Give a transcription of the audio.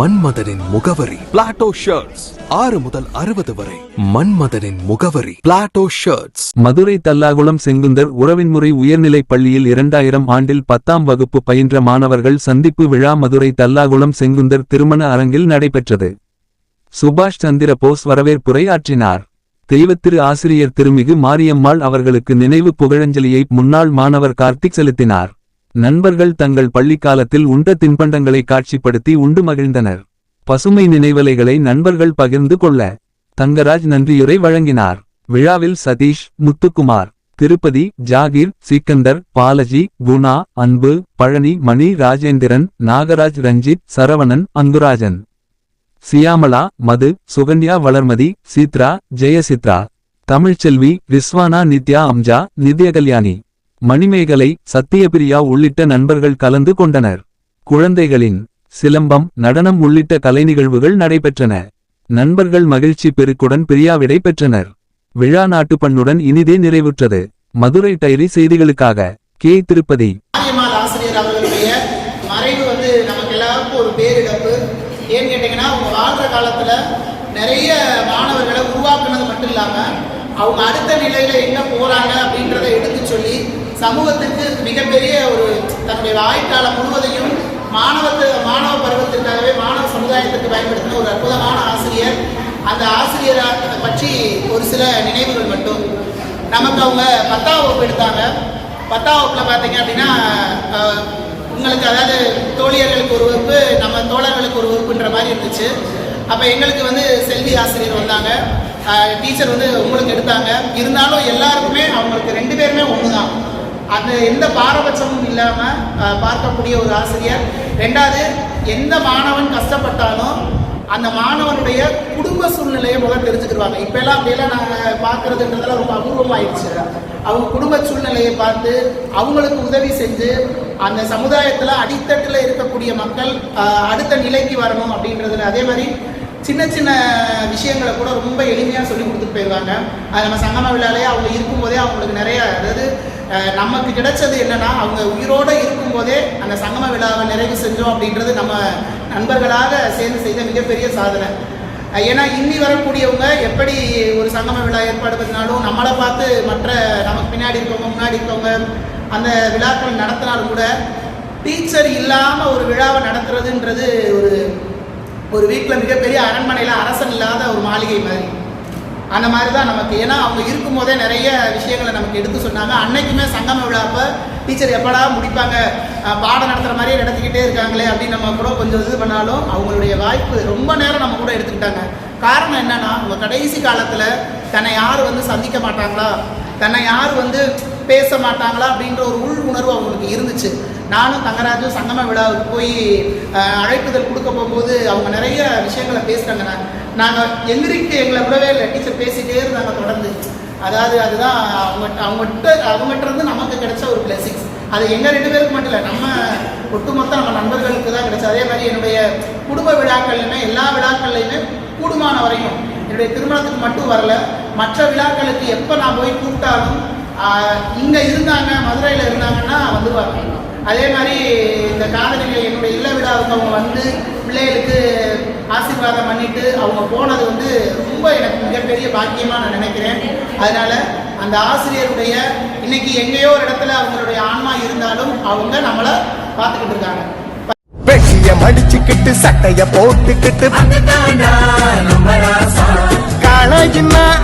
மன்மதனின் முகவரி. Plato shirts ஆறு முதல் அறுபது வரை. மன்மதனின் முகவரி. பிளாட்டோ ஷர்ட்ஸ் மதுரை தல்லாகுளம் செங்குந்தர் உறவின்முறை உயர்நிலைப் பள்ளியில் இரண்டாயிரம் ஆண்டில் பத்தாம் வகுப்பு பயின்ற மாணவர்கள் சந்திப்பு விழா மதுரை தல்லாகுளம் செங்குந்தர் திருமண அரங்கில் நடைபெற்றது. சுபாஷ் சந்திர போஸ் வரவேற்புரை ஆற்றினார். தெய்வத்திரு ஆசிரியர் திருமிகு மாரியம்மாள் அவர்களுக்கு நினைவு புகழஞ்சலியை முன்னாள் மாணவர் கார்த்திக் செலுத்தினார். நண்பர்கள் தங்கள் பள்ளிக்காலத்தில் உண்ட தின்பண்டங்களை காட்சிப்படுத்தி உண்டு மகிழ்ந்தனர். பசுமை நினைவலைகளை நண்பர்கள் பகிர்ந்து கொள்ள தங்கராஜ் நன்றியுரை வழங்கினார். விழாவில் சதீஷ் முத்துக்குமார் திருப்பதி ஜாகீர் சிக்கந்தர் பாலஜி குணா அன்பு பழனி மணி ராஜேந்திரன் நாகராஜ் ரஞ்சித் சரவணன் அங்குராஜன். சியாமலா மது சுகன்யா வளர்மதி சித்ரா ஜெயசித்ரா. தமிழ்ச்செல்வி விஸ்வானா நித்யா அம்ஜா நித்யகல்யாணி. மணிமேகலை சத்தியபிரியா உள்ளிட்ட நண்பர்கள் கலந்து கொண்டனர். குழந்தைகளின் சிலம்பம் நடனம் உள்ளிட்ட கலை நிகழ்வுகள் நடைபெற்றன. நண்பர்கள் மகிழ்ச்சி பெருக்குடன் பிரியாவிடை பெற்றனர். விழா நாட்டுப்பண்ணுடன் இனிதே நிறைவுற்றது. மதுரை டைரி செய்திகளுக்காக கே. திருப்பதி. ஆசிரியர் அவர்களுடைய மறைவு வந்து நமக்கு எல்லாருக்கும் ஒரு பேரிழப்பு. ஏன்னு கேட்டீங்கன்னா அவங்க வாழ்ற காலத்துல நிறைய மாணவர்களை உருவாக்குனது மட்டும் இல்லாம அவங்க அடுத்த நிலையில் எங்க போகிறாங்க அப்படின்றத எடுத்து சொல்லி சமூகத்துக்கு மிகப்பெரிய ஒரு தன்னுடைய ஆயுட்காலம் முழுவதையும் மாணவத்து மாணவ பருவத்திற்காகவே மாணவ சமுதாயத்துக்கு பயன்படுத்தின ஒரு அற்புதமான ஆசிரியர். அந்த ஆசிரியரை பற்றி ஒரு சில நினைவுகள் மட்டும். நமக்கு அவங்க பத்தாம் வகுப்பு எடுத்தாங்க. பத்தாம் வகுப்பில் பார்த்தீங்க அப்படின்னா உங்களுக்கு அதாவது தோழியர்களுக்கு ஒரு வகுப்பு நம்ம தோழர்களுக்கு ஒரு வகுப்புன்ற மாதிரி இருந்துச்சு. அப்போ எங்களுக்கு வந்து செல்வி ஆசிரியர் வந்தாங்க. டீச்சர் வந்து உங்களுக்கு எடுத்தாங்க. இருந்தாலும் எல்லாருக்குமே அவங்களுக்கு ரெண்டு பேருமே ஒன்று தான் அது எந்த பாரபட்சமும் இல்லாமல் பார்க்கக்கூடிய ஒரு ஆசிரியர். ரெண்டாவது எந்த மாணவன் கஷ்டப்பட்டாலும் அந்த மாணவனுடைய குடும்ப சூழ்நிலையை முதல்ல தெரிஞ்சுக்கிடுவாங்க. இப்போல்லாம் அப்படியெல்லாம் நாங்கள் பார்க்குறதுன்றதெல்லாம் ரொம்ப அபூர்வமாயிடுச்சு. அவங்க குடும்ப சூழ்நிலையை பார்த்து அவங்களுக்கு உதவி செஞ்சு அந்த சமுதாயத்தில் அடித்தட்டில் இருக்கக்கூடிய மக்கள் அடுத்த நிலைக்கு வரணும் அப்படின்றதுல. அதே மாதிரி சின்ன சின்ன விஷயங்களை கூட ரொம்ப எளிமையாக சொல்லி கொடுத்துட்டு போயிருக்காங்க. அது நம்ம சங்கம விழாலே அவங்க இருக்கும்போதே அவங்களுக்கு நிறைய அதாவது நமக்கு கிடைச்சது என்னன்னா அவங்க உயிரோடு இருக்கும்போதே அந்த சங்கம விழாவை நிறைவு செஞ்சோம் அப்படின்றது நம்ம நண்பர்களாக சேர்ந்து செய்த மிகப்பெரிய சாதனை. ஏன்னா இன்னி வரக்கூடியவங்க எப்படி ஒரு சங்கம விழா ஏற்பாடு பண்ணினாலும் நம்மளை பார்த்து மற்ற நமக்கு பின்னாடி இருக்கவங்க முன்னாடி இருக்கவங்க அந்த விழாக்கள் நடத்தினாலும் கூட டீச்சர் இல்லாமல் ஒரு விழாவை நடத்துறதுன்றது ஒரு ஒரு வீட்டில் மிகப்பெரிய அரண்மனையில் அரசன் இல்லாத ஒரு மாளிகை மாதிரி. அந்த மாதிரி தான் நமக்கு. ஏன்னா அவங்க இருக்கும்போதே நிறைய விஷயங்களை நமக்கு எடுத்து சொன்னாங்க. அன்னைக்குமே சங்கம விழாப்போ டீச்சர் எப்படா முடிப்பாங்க? பாடம் நடத்துகிற மாதிரியே நடத்திக்கிட்டே இருக்காங்களே அப்படின்னு நம்ம கூட கொஞ்சம் இது பண்ணாலும் அவங்களுடைய வாய்ப்பு ரொம்ப நேரம் நம்ம கூட எடுத்துக்கிட்டாங்க. காரணம் என்னன்னா அவங்க கடைசி காலத்தில் தன்னை யார் வந்து சந்திக்க மாட்டாங்களா? தன்னை யார் வந்து பேச மாட்டாங்களா? அப்படின்ற ஒரு உள் உணர்வு அவங்களுக்கு இருந்துச்சு. நானும் தங்கராஜும் சங்கம விழாவுக்கு போய் அழைப்புதல் கொடுக்க போகும்போது அவங்க நிறைய விஷயங்களை பேசுகிறாங்க நாங்கள் எந்திரிக்கு எங்களை விடவே இல்லை. டீச்சர் பேசிகிட்டே இருந்தாங்க தொடர்ந்து. அதாவது அதுதான் அவங்க அவங்ககிட்ட அவங்ககிட்டருந்து நமக்கு கிடைச்ச ஒரு பிளெஸிங்ஸ் அது எங்கள் ரெண்டு பேருக்கு மட்டும் இல்லை நம்ம ஒட்டுமொத்த நம்ம நண்பர்களுக்கு தான் கிடைச்சது. அதே மாதிரி என்னுடைய குடும்ப விழாக்கள்லையுமே எல்லா விழாக்கள்லையுமே கூடுமான வரையும் என்னுடைய திருமணத்துக்கு மட்டும் வரல. மற்ற விழாக்களுக்கு எப்போ நான் போய் கூப்பிட்டாலும் இங்கே இருந்தாங்க மதுரையில் இருந்தாங்கன்னா வந்துருவாங்க. அதே மாதிரி இந்த காதலிகள் என்னுடைய இல்ல அவங்க வந்து பிள்ளைகளுக்கு ஆசீர்வாதம் பண்ணிட்டு அவங்க போனது வந்து ரொம்ப எனக்கு மிகப்பெரிய பாக்கியமாக நான் நினைக்கிறேன். அதனால அந்த ஆசிரியருடைய இன்னைக்கு எங்கேயோ ஒரு இடத்துல அவங்களுடைய ஆன்மா இருந்தாலும் அவங்க நம்மளை பார்த்துக்கிட்டு இருக்காங்க. வெட்டிய மடிச்சுக்கிட்டு சட்டைய போட்டுக்கிட்டு. காளையின்னா